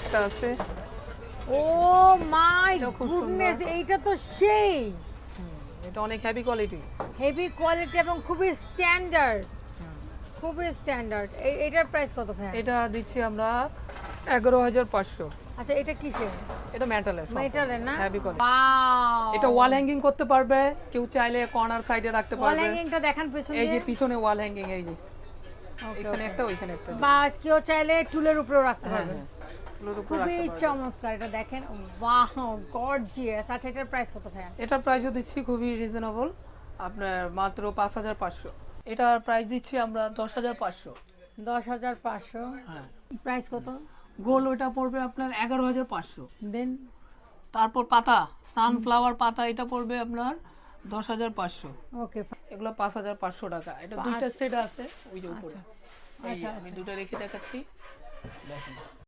একটা আছে। ও my goodness এইটা তো সেই। এটা অনেক হেভি কোয়ালিটি হেভি কোয়ালিটি এবং খুবই স্ট্যান্ডার্ড খুবই স্ট্যান্ডার্ড এটার প্রাইস কত ভাই এটা দিচ্ছি আমরা এগারো হাজার পাঁচশো। আচ্ছা এটা কিসের? এটা মেটালের মেটালের না? হেভি কোয়ালিটি এটা ওয়াল হ্যাঙ্গিং করতে পারবে কেউ চাইলে কর্নার সাইডে রাখতে ওয়াল পারবে। হ্যাঙ্গিংটা দেখান পেছনে। এই যে পিছনে ওয়াল হ্যাঙ্গিং এই যে। এখানে একটা ওইখানে একটা। বা কেউ চাইলে টুলের উপরেও রাখতে হ্যাঁ পারবে। হ্যাঁ। এগুলোর উপর খুবই। চমৎকার এটা দেখেন ওয়াও গর্জিয়াস আচ্ছা এটার প্রাইস কত ভাইয়া? এটার প্রাইসও দিচ্ছি খুবই রিজনেবল আপনার মাত্র পাঁচ হাজার পাঁচশো। এটার প্রাইস দিচ্ছি আমরা দশ হাজার পাঁচশো। দশ হাজার পাঁচশো। হ্যাঁ। প্রাইস কত? গোল ওটা পড়বে আপনার এগারো হাজার পাঁচশো। দেন তারপর পাতা সানফ্লাওয়ার পাতা এটা পড়বে আপনার দশ হাজার পাঁচশো। ওকে এগুলো পাঁচ হাজার পাঁচশো টাকা। এটা দুইটা সেট আছে ওই যে উপরে। যে আচ্ছা, আমি দুটো রেখে দেখাচ্ছি। দেখেন।